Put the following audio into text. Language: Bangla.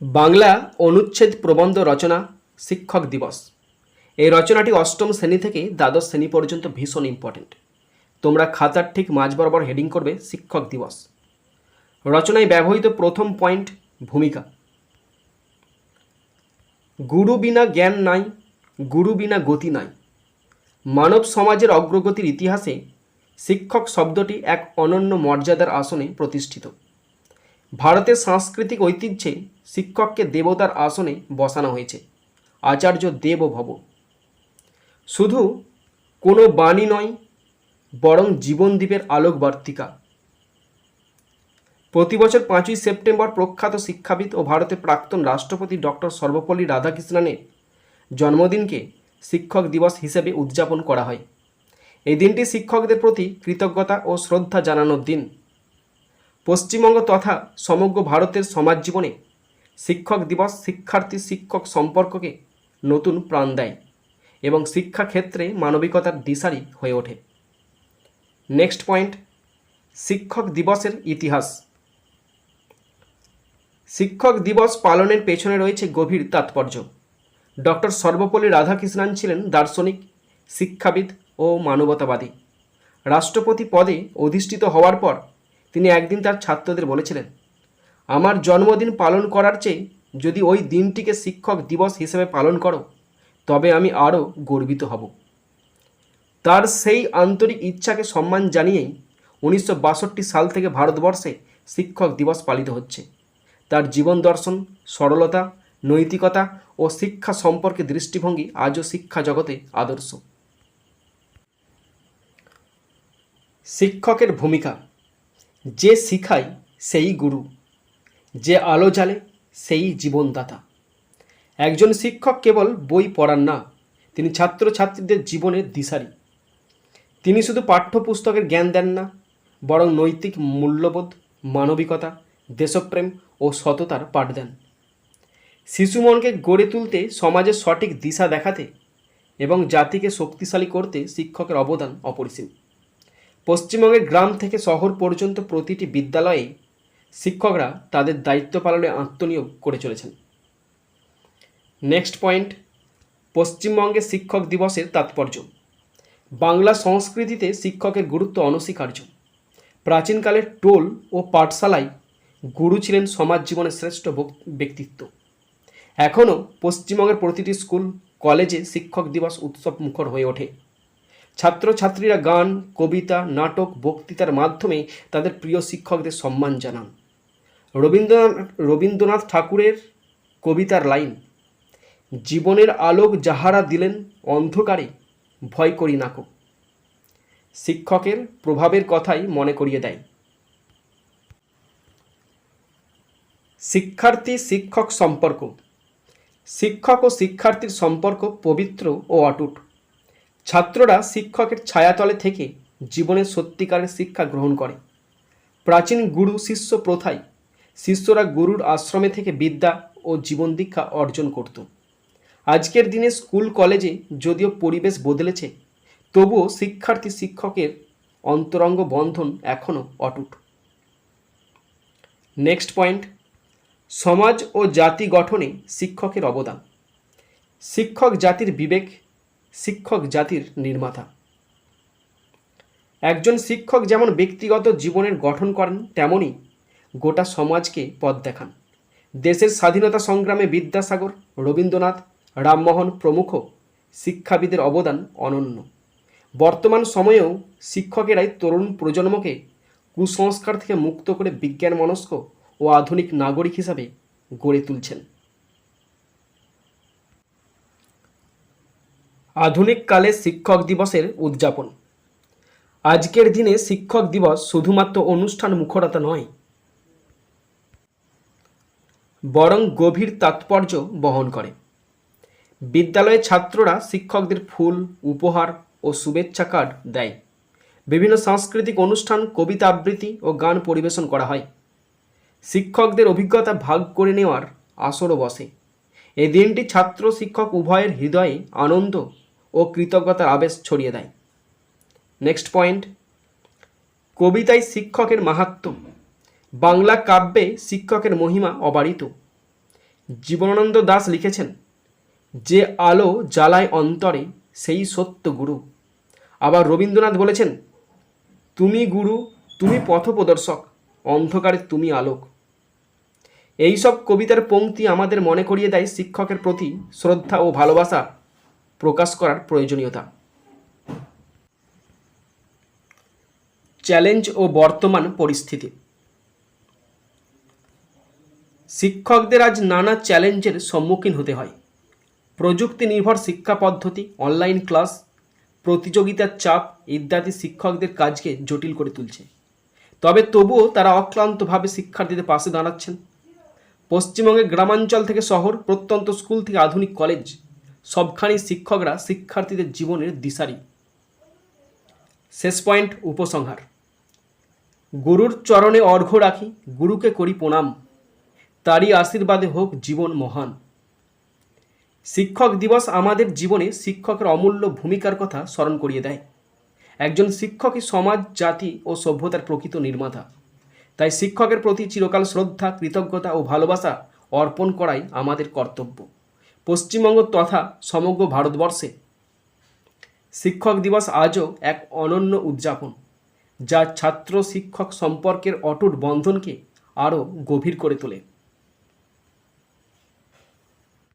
বাংলা অনুচ্ছেদ প্রবন্ধ রচনা শিক্ষক দিবস। এই রচনাটি অষ্টম শ্রেণি থেকে দ্বাদশ শ্রেণি পর্যন্ত ভীষণ ইম্পর্টেন্ট তোমরা খাতার ঠিক মাঝ বরাবর হেডিং করবে শিক্ষক দিবস। রচনায় ব্যবহৃত প্রথম পয়েন্ট ভূমিকা। গুরু বিনা জ্ঞান নাই, গুরু বিনা গতি নাই। মানব সমাজের অগ্রগতির ইতিহাসে শিক্ষক শব্দটি এক অনন্য মর্যাদার আসনে প্রতিষ্ঠিত। ভারতের সাংস্কৃতিক ঐতিহ্যে শিক্ষককে দেবতার আসনে বসানো হয়েছে। আচার্য দেব ভব শুধু কোনো বাণী নয়, বরং জীবনদ্বীপের আলোকবার্তিকা। প্রতি বছর পাঁচই সেপ্টেম্বর প্রখ্যাত শিক্ষাবিদ ও ভারতের প্রাক্তন রাষ্ট্রপতি ডক্টর সর্বপল্লী রাধাকৃষ্ণনের জন্মদিনকে শিক্ষক দিবস হিসেবে উদযাপন করা হয়। এই দিনটি শিক্ষকদের প্রতি কৃতজ্ঞতা ও শ্রদ্ধা জানানোর দিন। পশ্চিমবঙ্গ তথা সমগ্র ভারতের সমাজ জীবনে শিক্ষক দিবস শিক্ষার্থী শিক্ষক সম্পর্ককে নতুন প্রাণ দেয় এবং শিক্ষাক্ষেত্রে মানবিকতার দিশারি হয়ে ওঠে। নেক্সট পয়েন্ট শিক্ষক দিবসের ইতিহাস। শিক্ষক দিবস পালনের পেছনে রয়েছে গভীর তাৎপর্য। ডক্টর সর্বপল্লী রাধাকৃষ্ণন ছিলেন দার্শনিক, শিক্ষাবিদ ও মানবতাবাদী। রাষ্ট্রপতি পদে অধিষ্ঠিত হওয়ার পর তিনি একদিন তার ছাত্রদের বলেছিলেন, আমার জন্মদিন পালন করার চেয়ে যদি ওই দিনটিকে শিক্ষক দিবস হিসেবে পালন করো, তবে আমি আরও গর্বিত হব তার সেই আন্তরিক ইচ্ছাকে সম্মান জানিয়েই উনিশশো বাষট্টি সাল থেকে ভারতবর্ষে শিক্ষক দিবস পালিত হচ্ছে। তার জীবন দর্শন, সরলতা, নৈতিকতা ও শিক্ষা সম্পর্কে দৃষ্টিভঙ্গি আজও শিক্ষা জগতে আদর্শ। শিক্ষকের ভূমিকা যে শিখায় সেই গুরু, যে আলো জ্বালে সেই জীবনদাতা। একজন শিক্ষক কেবল বই পড়ান না, তিনি ছাত্রছাত্রীদের জীবনের দিশারি। তিনি শুধু পাঠ্যপুস্তকের জ্ঞান দেন না, বরং নৈতিক মূল্যবোধ, মানবিকতা, দেশপ্রেম ও সততার পাঠ দেন। শিশু মনকে গড়ে তুলতে সমাজের সঠিক দিশা দেখাতে এবং জাতিকে শক্তিশালী করতে শিক্ষকের অবদান অপরিসীম। পশ্চিমবঙ্গের গ্রাম থেকে শহর পর্যন্ত প্রতিটি বিদ্যালয়ে শিক্ষকরা তাদের দায়িত্ব পালনে আত্মনিয়োগ করে চলেছেন। নেক্সট পয়েন্ট পশ্চিমবঙ্গে শিক্ষক দিবসের তাৎপর্য। বাংলা সংস্কৃতিতে শিক্ষকের গুরুত্ব অনস্বীকার্য। প্রাচীনকালের টোল ও পাঠশালায় গুরু ছিলেন সমাজ জীবনের শ্রেষ্ঠ ব্যক্তিত্ব। এখনও পশ্চিমবঙ্গের প্রতিটি স্কুল, কলেজে শিক্ষক দিবস উৎসব মুখর হয়ে ওঠে। ছাত্রছাত্রীরা গান, কবিতা, নাটক, বক্তৃতার মাধ্যমে তাদের প্রিয় শিক্ষকদের সম্মান জানান। রবীন্দ্রনাথ রবীন্দ্রনাথ ঠাকুরের কবিতার লাইন, জীবনের আলোক যাহারা দিলেন অন্ধকারে, ভয় করি নাকো শিক্ষকের প্রভাবের কথাই মনে করিয়ে দেয়। শিক্ষার্থী শিক্ষক সম্পর্ক, শিক্ষক ও শিক্ষার্থীর সম্পর্ক পবিত্র ও অটুট। ছাত্ররা শিক্ষকের ছায়াতলে থেকে জীবনের সত্যিকারের শিক্ষা গ্রহণ করে। প্রাচীন গুরু শিষ্য প্রথায় শিষ্যরা গুরুর আশ্রমে থেকে বিদ্যা ও জীবন দীক্ষা অর্জন করত। আজকের দিনে স্কুল, কলেজে যদিও পরিবেশ বদলেছে, তবুও শিক্ষার্থী শিক্ষকের অন্তরঙ্গ বন্ধন এখনও অটুট। নেক্সট পয়েন্ট, সমাজ ও জাতি গঠনে শিক্ষকের অবদান। শিক্ষক জাতির বিবেক শিক্ষক জাতির নির্মাতা। একজন শিক্ষক যেমন ব্যক্তিগত জীবনের গঠন করেন তেমনই গোটা সমাজকে পথ দেখান। দেশের স্বাধীনতা সংগ্রামে বিদ্যাসাগর, রবীন্দ্রনাথ, রামমোহন প্রমুখ শিক্ষাবিদের অবদান অনন্য। বর্তমান সময়েও শিক্ষকেরাই তরুণ প্রজন্মকে কুসংস্কার থেকে মুক্ত করে বিজ্ঞান মনস্ক ও আধুনিক নাগরিক হিসাবে গড়ে তুলছেন। আধুনিক কালে শিক্ষক দিবসের উদযাপন। আজকের দিনে শিক্ষক দিবস শুধুমাত্র অনুষ্ঠান মুখরতা নয়, বরং গভীর তাৎপর্য বহন করে। বিদ্যালয়ে ছাত্ররা শিক্ষকদের ফুল, উপহার ও শুভেচ্ছা কার্ড দেয়। বিভিন্ন সাংস্কৃতিক অনুষ্ঠান, কবিতা আবৃত্তি ও গান পরিবেশন করা হয়। শিক্ষকদের অভিজ্ঞতা ভাগ করে নেওয়ার আসরও বসে। এই দিনটি ছাত্র শিক্ষক উভয়ের হৃদয়ে আনন্দ ও কৃতজ্ঞতার আবেশ ছড়িয়ে দেয়। নেক্সট পয়েন্ট কবিতায় শিক্ষকের মাহাত্ম্য বাংলা কাব্যে শিক্ষকের মহিমা অবারিত। জীবনানন্দ দাস লিখেছেন, যে আলো জ্বালায় অন্তরে, সেই সত্য গুরু। আবার রবীন্দ্রনাথ বলেছেন, তুমি গুরু, তুমি পথপ্রদর্শক, অন্ধকারে তুমি আলোক। এইসব কবিতার পংক্তি আমাদের মনে করিয়ে দেয় শিক্ষকের প্রতি শ্রদ্ধা ও ভালোবাসা। প্রকাশ করার প্রয়োজনীয়তা। চ্যালেঞ্জ ও বর্তমান পরিস্থিতি। শিক্ষকদের আজ নানা চ্যালেঞ্জের সম্মুখীন হতে হয়। প্রযুক্তি নির্ভর শিক্ষা পদ্ধতি, অনলাইন ক্লাস, প্রতিযোগিতার চাপ ইত্যাদি শিক্ষকদের কাজকে জটিল করে তুলছে। তবে তবুও তারা অক্লান্তভাবে শিক্ষার্থীদের পাশে দাঁড়াচ্ছেন। পশ্চিমবঙ্গের গ্রামাঞ্চল থেকে শহর, প্রত্যন্ত স্কুল থেকে আধুনিক কলেজ সবখানেই শিক্ষকরা শিক্ষার্থীদের জীবনের দিশারি। শেষ পয়েন্ট, উপসংহার। গুরুর চরণে অর্ঘ্য রাখি, গুরুকে করি প্রণাম। তারই আশীর্বাদে হোক জীবন মহান। শিক্ষক দিবস আমাদের জীবনে শিক্ষকের অমূল্য ভূমিকার কথা স্মরণ করিয়ে দেয়। একজন শিক্ষকই সমাজ, জাতি ও সভ্যতার প্রকৃত নির্মাতা। তাই শিক্ষকের প্রতি চিরকাল শ্রদ্ধা, কৃতজ্ঞতা ও ভালোবাসা অর্পণ করাই আমাদের কর্তব্য। পশ্চিমবঙ্গ তথা সমগ্র ভারতবর্ষে শিক্ষক দিবস আজও এক অনন্য উদযাপন, যা ছাত্র শিক্ষক সম্পর্কের অটুট বন্ধনকে আরও গভীর করে তোলে।